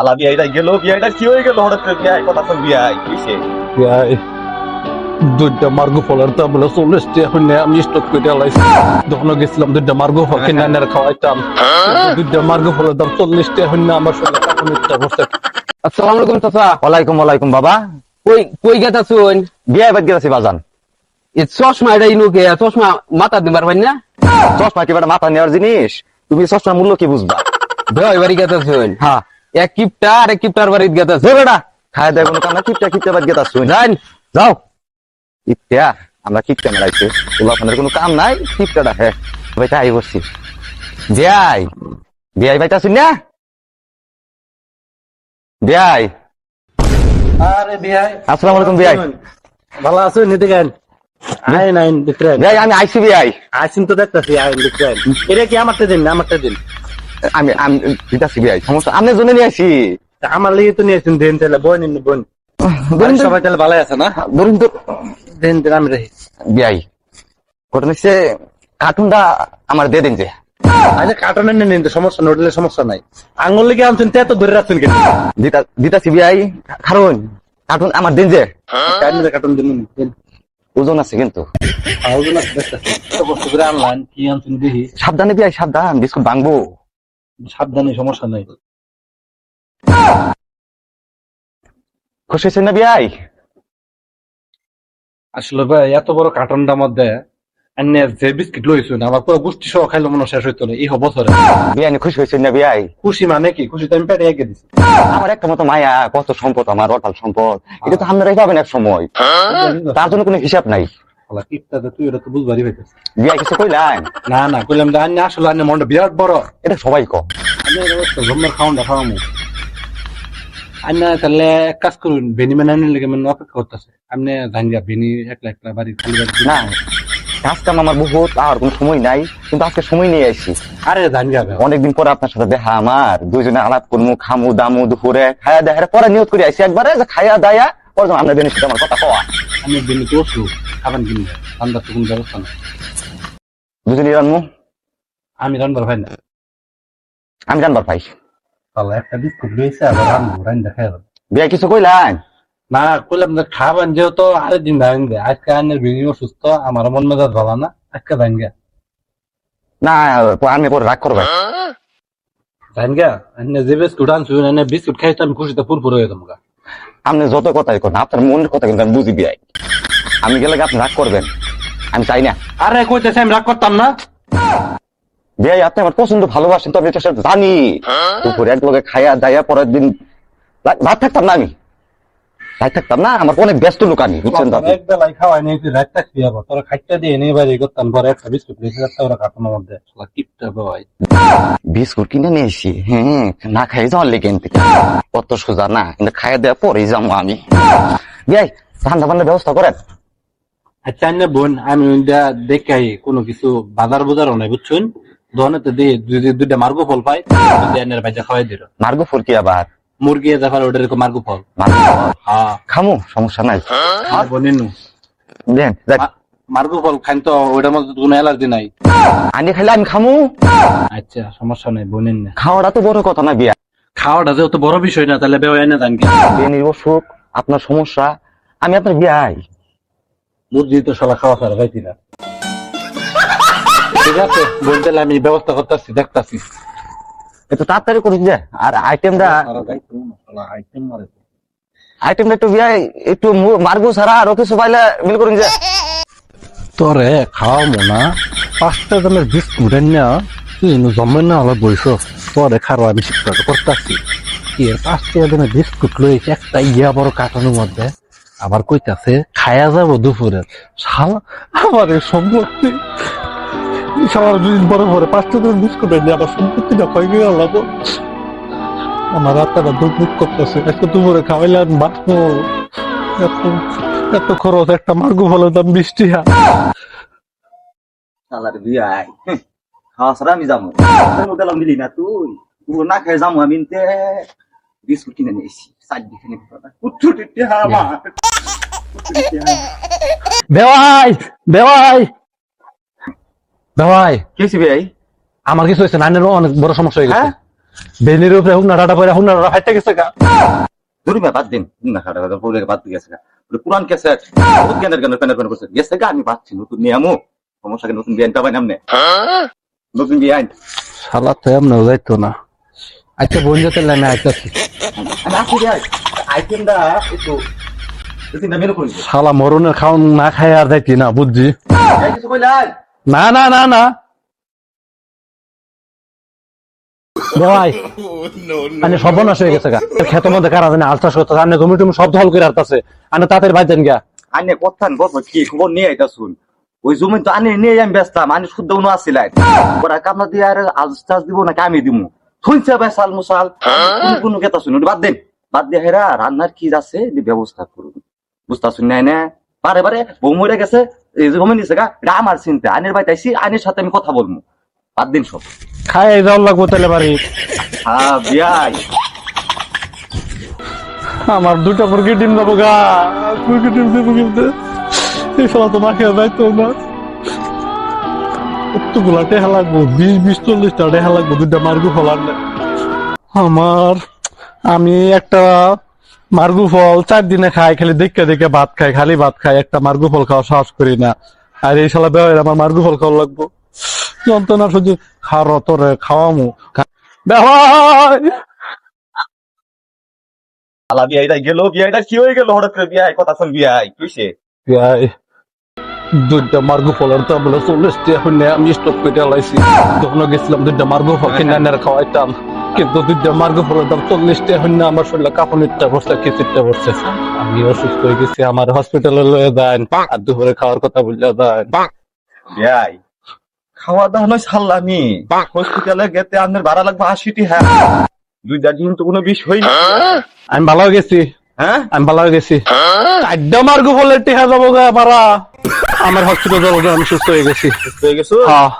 আলা বিয়াইটা গেল বিয়াইটা কি হয়ে গেল? হঠাৎ করে বিয়াই কথা বিয়াই কিসে? বিয়াই দুইটা মার্গো ফলের চল্লিশ টাকা আমি স্টক করে যখন গেছিলাম দুইটা মার্গো ফল কিনে আনার খাওয়াইতাম। দুইটা মার্গো ফলের দাম চল্লিশ টাকা আমার সঙ্গে নিতে বসে আসসালামু আলাইকুম চাচা। ওয়ালাইকুম ওয়ালাইকুম বাবা। কই কই গেতা শুন বিয়াই বাদ গেছি বাজান। এ চশমা এটা ইনুকে চশমা মাথা দিবার পাই না? চশমা কি মাথা নেওয়ার জিনিস? তুমি চশমা মূল্য কি বুঝবা? বাড়ি গেতা শুন হ্যাঁ। এক কিপটা আর এক কিপটার বাড়িতে গেতা যে বেটা। খায় দেয় কোনো কামনা কিপটা কিপটা বাদ গেতা শুন। জান যাও। কিপটা আমরা কিপটা মেলাইছি। ওলাফানের কোনো কাম নাই কিপটাটা হ্যাঁ ভাইটা আই বসছি। বিয়াই বিয়াই ভাইটা শুন না। বিয়াই আরে বিয়াই আসসালামু আলাইকুম বিয়াই ভালো আছো নিতে গেন আইন আইন বিক্রেন আমি আইসি বিয়াই আইসিন তো দেখতেছি আইন বিক্রেন এটা কি আমারটা দিন না আমারটা দিন? আমি আমি সমস্যা। আমি জন্য নিয়ে আসি আমার লিগে তো নিয়েছেন দিন তাহলে বোন বোন সবাই তাহলে ভালো আছে না? ধরুন তো দিন দিন আমি রাখি। ঘটনা হচ্ছে কার্টুনটা আমার দিয়ে দিন যে। আচ্ছা কার্টনের নিন সমস্যা নোটলে সমস্যা নাই। আঙুল লিগে আনছেন তে তো ধরে রাখছেন কেন? দিতা বিয়াই কারণ কার্টুন আমার দিন যে। কার্টন দিন ওজন আছে কিন্তু। আছে আনছেন সাবধানে বিয়াই সাবধান বিস্কুট ভাঙবো। সাবধানে সমস্যা নাই। খুশি হয়েছেন না বিয়াই? আসলে ভাই এত বড় কার্টনটার মধ্যে যে বিস্কিট লইছুন আমার পুরো গোষ্ঠী সহ খাইলো মনে শেষ হইতো না এই বছরে। বিয়াই খুশি হয়েছেন না বিয়াই? খুশি মানে কি? খুশি তো আমি পেটে দিছি। আমার একটা মতো মায়া কত সম্পদ আমার অটাল সম্পদ। এটা তো পাবেন এক সময়। তার জন্য কোনো হিসাব নাই। শালা, তুই এটা তো বুঝবারই হইতেছে। বিয়াই কিছু কইলেন না না কইলাম আন্নে আসলে আন্নে মনটা বিরাট বড়। এটা সবাই আমি আন্না তাহলে এক কাজ করুন বেনি মানে আনলে মানে অপেক্ষা করতেছে। আপনি বেনি একলা একলা বাড়ি খালি বাড়ি না আমার বহুত আর কোনো সময় নাই কিন্তু আজকে সময় নিয়ে আসছি আরে জানিয়া অনেকদিন পরে আপনার সাথে দেখা আমার দুইজনে আলাপ করব খামু দামু দুপুরে খায়া দেখা পরে নিয়োগ করে আসি একবারে যে খায়া দায়া পরে আমরা বেনিফিট আমার কথা কওয়া। আমি বেনি তো খাবেন কিনবে ঠান্ডার তো কোনো ব্যবস্থা নাই। দুজনে রানমু? আমি রান্নার ভাই না। আমি জানবার পাই। তাহলে একটা বিস্কুট লইছে আবার রান্না রান দেখা যাবে বিয়া কিছু কইলেন না কইলাম যে খাবেন যেহেতু দে আজকে অসুস্থ আমার মন মেজাজ ভালো না আজকে গে না আমি পরে রাগ করবে। ভাঙ গে এনে যে বিস্কুট আনছুন এনে বিস্কুট খাইতে আমি খুশিতে পুরপুর হয়ে যাব আপনি যত কথাই করেন আপনার মনের কথা কিন্তু আমি বুঝি বিয়াই। আমি গেলে আপনি রাগ করবেন? আমি চাই না। আরে কইতেছে আমি রাগ করতাম না। বিয়াই আপনি আমার পছন্দ ভালোবাসেন তো আমি এটা সেটা জানি। দুপুরে এক লগে খায়া দায়া পরের দিন রাত থাকতাম না আমি। রাত থাকতাম না আমার অনেক ব্যস্ত লোক আমি বুঝছেন তো এক বেলায় খাওয়াই নিয়ে রাত আবার তোরা খাইতে দিয়ে নিয়ে বাইরে করতাম পরে একটা বিস্কুট রেখে রাখতে ওরা কাটানোর মধ্যে। ভাই। বিস্কুট কিনে নিয়ে এসি হ্যাঁ না খাই যাওয়ার লেগে এনতে। কত সোজা না কিন্তু খাইয়া দেওয়া পরেই যাব আমি। বিয়াই রান্না বান্নার ব্যবস্থা করেন। আচ্ছা আন্নে বোন আমি ওইটা দেখাই কোনো কিছু বাজার বাজারও নাই বুঝছুন? দোকানেতে দিয়ে যদি দুইটা মার্গো ফল পাই ভাইজা খাওয়াই দিল। মার্গো ফুল কি আবার? মুরগি দেখার ফল। হ্যাঁ। খামু সমস্যা নাই। বোনেনু। দেন যাক। মার্গো ফল খান তো ওইটার মধ্যে কোনো অ্যালার্জি নাই। আনি খাইলে আমি খামু। আচ্ছা সমস্যা নাই বোনেন না। খাওয়াটা তো বড় কথা না বিয়া? খাওয়াটা যেহেতু বড় বিষয় না তাহলে বেও এনে দেন কি বেনির অসুখ আপনার সমস্যা আমি আপনার বিয়াই মুরগি তো শালা খাওয়া ছাড়া খাইতি না। ঠিক আছে বলতে আমি ব্যবস্থা করতেছি দেখতাছি। একটু তাড়াতাড়ি করিস যে আর আইটেমটা আইটেমটা একটু একটু মু- মার্গো ছাড়া আরও কিছু পাইলে মিল করুন যে। তোরে খাওয়াবো না পাঁচটা দামের বিস্কুট না তুই জমে না হলে বইস? তোরে খারো আমি শিক্ষা করতেছি। কি এর পাঁচটা দামের বিস্কুট লইছে একটা ইয়া বড় কাটানোর মধ্যে আবার কইতাছে, খায়া যাব দুপুরে। শালা, আমার এই সম্পত্তি সবার দুদিন পরে পরে পাঁচটা দিন দামের বিস্কুট এনে আবার সম্পত্তিটা কয়ে গিয়ে লাগবো। আমার রাত্তাটা দুধ দুধ করতেছে। একটা দুপুরে খাওয়াইলে আমি বাঁচবো। এত এত খরচ, একটা মার্গো ফলের দাম বিশ টাকা শালার বিয়াই খাওয়া আমি যাব। না তুই। না খেয়ে যাব আমি বিস্কুট কিনে নিয়ে এসি সাইড দিকে কুচ্ছু টিটে হামা বেওয়াই বেওয়াই বেওয়াই কি হয়েছে বিয়াই আমার কিছু হয়েছে নাইনের অনেক বড় সমস্যা হয়ে গেছে? বেনির উপরে হুক নাড়াটা পরে হুক নাড়াটা ফাইটে গেছে গা ধরি মা বাদ দিন না খাটা কথা পরে বাদ গেছে গা। পুরান ক্যাসেট বহুত জ্ঞানের জ্ঞানের প্যানের প্যানের করছে গেছে গা আমি পাচ্ছি নতুন নিয়ে আমু সমস্যা কি নতুন বিয়ানটা পাই নামনে নতুন বিয়ান শালা তো এমন যাইতো না আচ্ছা বোন যেতে আইতাছি আমি আইটেমটা একটু মেনু করে দিও। শালা খাওন না খাই আর যাইতি না বুঝছি না না না না। ভাই আনে সর্বনাশ হয়ে গেছে গা। খেত মধ্যে কারা জানে আলসাস করতে আনে জমি টুমি সব ধল করে আসতেছে আনে তাদের বাইতেন গা আনে কথা বলব কি খবর নিয়ে এটা শুন ওই জমি তো আনে নিয়ে আমি ব্যস্তাম আনে শুদ্ধ উনো আসছিলাই ওরা কামনা দিয়ে আর আজ চাষ দিব না আমি দিমু? শুনছে বেসাল মুসাল। কোন কোন কথা শুন ওটা বাদ দেন। বাদ দিয়ে হেরা রান্নার কি আছে ব্যবস্থা করুন। বুঝতে শুন নাই না? বারে বারে বউ মরে গেছে এই যে জমি নিছে গা আমার চিন্তা বাড়িতে আইসি সাথে আমি কথা বলব। বাদ দিন সব। খাই যাওয়ার লাগবো তাহলে বাড়ি। হ্যাঁ বিয়াই। আমার দুটা মুরগি ডিম দেবো গা। মুরগি ডিম দেবো কিন্তু এই ফলা তো মাখে যাইতো না। কতগুলা টেহা লাগবো বিশ বিশ চল্লিশটা টেহা লাগবো দুইটা মার্গু ফলার না। আমার আমি একটা মার্গু ফল চার দিনে খাই খালি দেখে দেখে ভাত খাই খালি ভাত খাই একটা মার্গু ফল খাওয়া সাহস করি না। আর এই শালা বেওয়ার আমার মার্গু ফল খাওয়া লাগবো। যন্ত্রণা শুধু খাওয়া তোরে খাওয়ামু। বেহাই আলা বিয়াইটা গেল বিয়াইটা কি হয়ে গেল? হঠাৎ করে বিয়াই কথা শুন বিয়াই কিসে? গাই দুইটা মার্গো ফলের দাম বলে চল্লিশ টাকা হইলে আমি স্টপ করে লাইছি তখন গেছিলাম দুইটা মার্গো ফল কিনে খাওয়াইতাম। কিন্তু দুইটা মার্গো ফলের দাম চল্লিশ টাকা আমার শরীরে কিছুটা বসছে আমি অসুস্থ হয়ে গেছি আমার হসপিটালে লয়ে দেন আর দুপুরে খাওয়ার কথা বললে দেন বিয়াই খাওয়া দাওয়া নয় সাল্লামি হসপিটালে গেতে আপনার ভাড়া লাগবে আশিটি হ্যাঁ। দুইটা দিন তো কোনো বিষয় না আমি ভালো গেছি। হ্যাঁ? আমি ভালো গেছি। চারটা মার্গো ফলের টেহা যাব গা পারা আমার হসপিটাল আমি সুস্থ হয়ে গেছি। হয়ে গেছো? হ্যাঁ।